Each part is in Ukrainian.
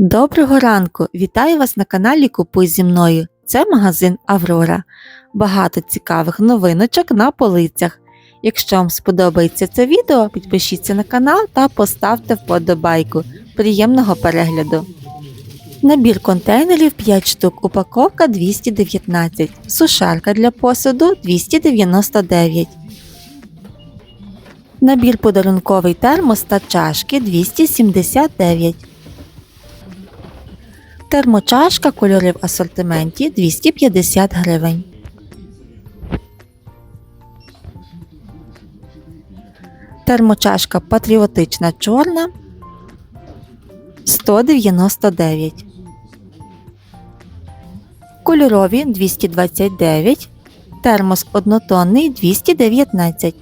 Доброго ранку! Вітаю вас на каналі Купуй зі мною. Це магазин Аврора. Багато цікавих новиночок на полицях. Якщо вам сподобається це відео, підпишіться на канал та поставте вподобайку. Приємного перегляду! Набір контейнерів 5 штук, упаковка 219, сушарка для посуду 299. Набір подарунковий термос та чашки 279. Термочашка кольори в асортименті 250 гривень. Термочашка патріотична чорна 199. Кольорові 229. Термос однотонний 219.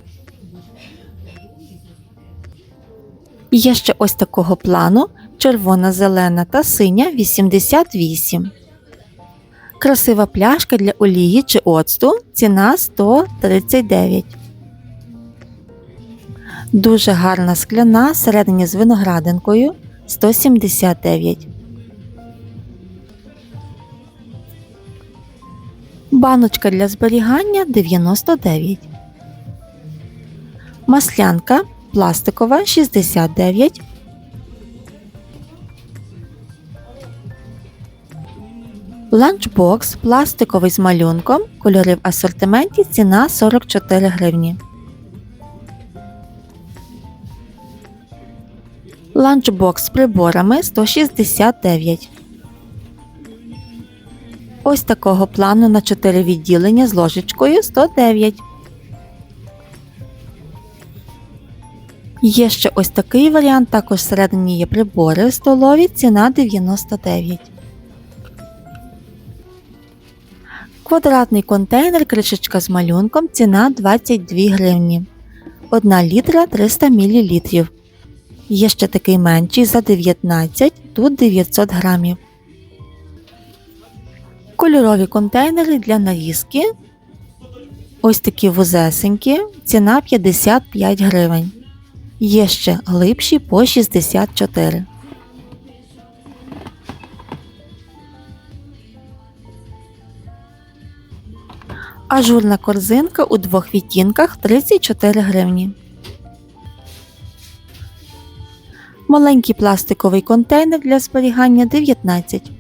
Є ще ось такого плану червона, зелена та синя 88. Красива пляшка для олії чи оцту. Ціна 139. Дуже гарна скляна всередині з виноградинкою 179. Баночка для зберігання 99. Маслянка пластикова 69. Ланчбокс пластиковий з малюнком, кольори в асортименті, ціна 44 гривні. Ланчбокс з приборами 169. Ось такого плану на 4 відділення з ложечкою 109. Є ще ось такий варіант, також всередині є прибори столові, ціна 99. Квадратний контейнер, кришечка з малюнком, ціна 22 гривні. 1 літра 300 мл. Є ще такий менший за 19, тут 900 грамів. Кольорові контейнери для нарізки. Ось такі вузесенькі, ціна 55 гривень. Є ще глибші по 64. Ажурна корзинка у двох відтінках 34 гривні. Маленький пластиковий контейнер для зберігання 19.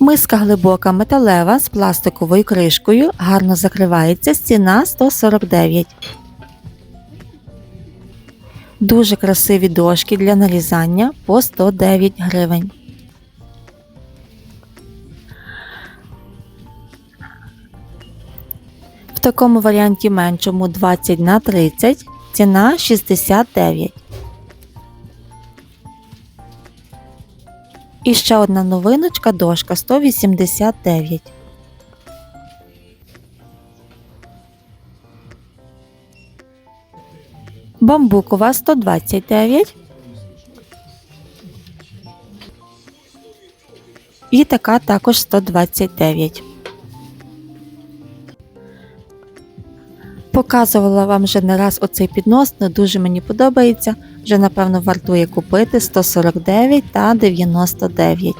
Миска глибока металева з пластиковою кришкою гарно закривається. Ціна 149. Дуже красиві дошки для нарізання по 109 гривень. Такому варіанті меншому 20 на 30 ціна 69. І ще одна новиночка дошка 189. Бамбукова 129. І така також 129. Показувала вам вже не раз оцей піднос, але дуже мені подобається. Вже, напевно, вартує купити 149 та 99.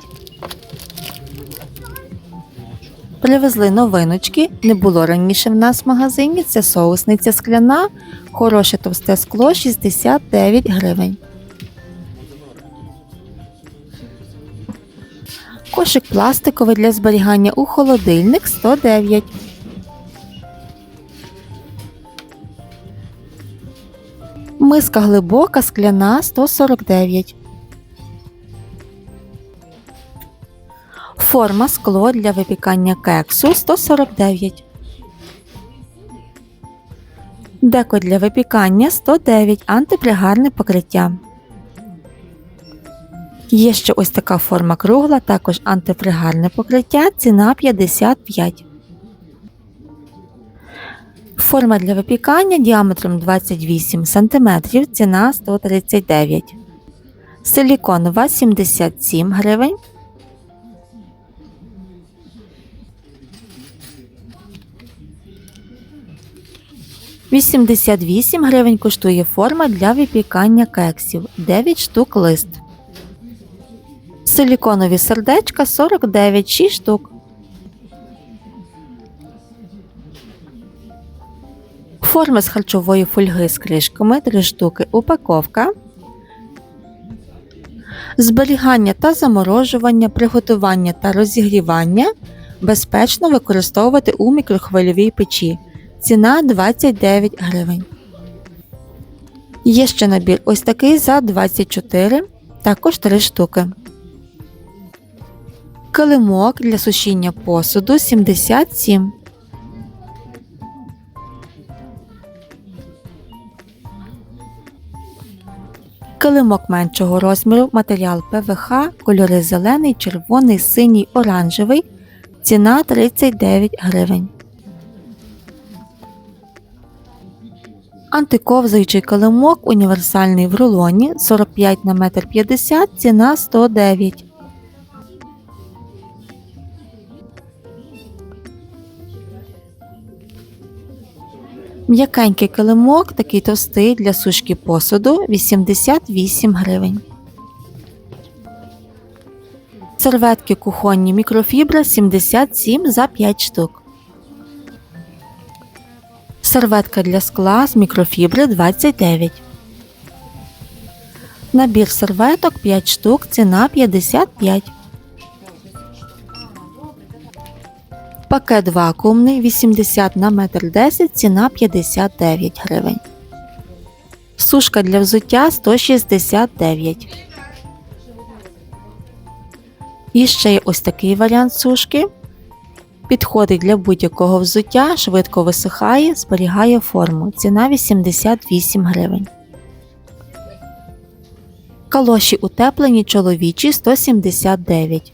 Привезли новиночки, не було раніше в нас в магазині. Це соусниця скляна, хороше товсте скло 69 гривень. Кошик пластиковий для зберігання у холодильник 109. Миска глибока скляна 149. Форма скло для випікання кексу 149. Деко для випікання 109 антипригарне покриття. Є ще ось така форма кругла, також антипригарне покриття, ціна 55. Форма для випікання діаметром 28 см, ціна 139 Силіконова 77 гривень. Вісімдесят вісім гривень коштує форма для випікання кексів. 9 штук лист. Силіконові сердечка 49 6 штук. Форми з харчової фольги з кришками 3 штуки. Упаковка. Зберігання та заморожування, приготування та розігрівання безпечно використовувати у мікрохвильовій печі. Ціна 29 гривень. Є ще набір ось такий за 24, також 3 штуки. Килимок для сушіння посуду 77. Килимок меншого розміру, матеріал ПВХ, кольори зелений, червоний, синій, оранжевий. Ціна 39 гривень. Антиковзуючий килимок універсальний в рулоні 45 на 1,50 м, ціна 109. М'якенький килимок, такий товстий для сушки посуду 88 гривень. Серветки кухонні мікрофібра 77 за 5 штук. Серветка для скла з мікрофібри 29. Набір серветок 5 штук, ціна 55. Пакет вакуумний 80 на 1,10 м, ціна 59 гривень. Сушка для взуття 169. І ще є ось такий варіант сушки. Підходить для будь-якого взуття, швидко висихає, зберігає форму. Ціна 88 гривень. Калоші утеплені чоловічі 179.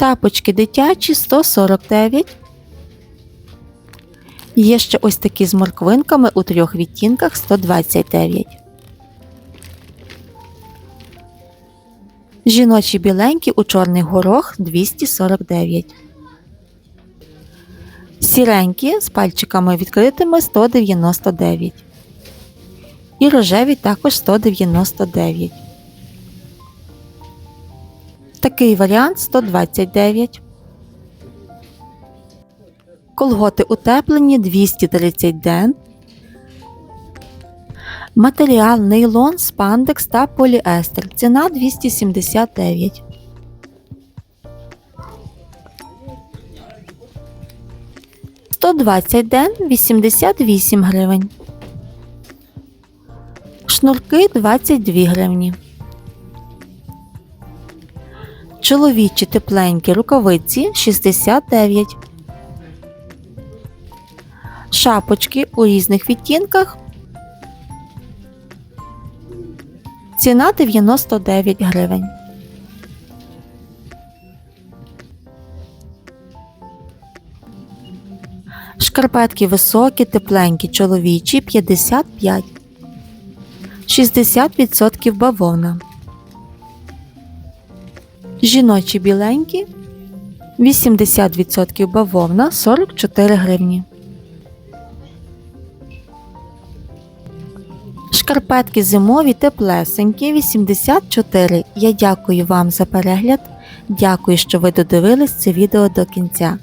Тапочки дитячі 149. Є ще ось такі з морквинками у трьох відтінках 129. Жіночі біленькі у чорний горох 249. Сіренькі з пальчиками відкритими 199. І рожеві також 199. Такий варіант 129. Колготи утеплені 230 ден. Матеріал нейлон, спандекс та поліестер. Ціна 279. Сто двадцять ден 88 гривень. Шнурки 22 гривні. Чоловічі тепленькі рукавиці 69. Шапочки у різних відтінках. Ціна 99 гривень. Шкарпетки високі, тепленькі, чоловічі 55. 60% бавовна. Жіночі біленькі 80% бавовна 44 гривні. Шкарпетки зимові теплесенькі 84. Я дякую вам за перегляд. Дякую, що ви додивились це відео до кінця.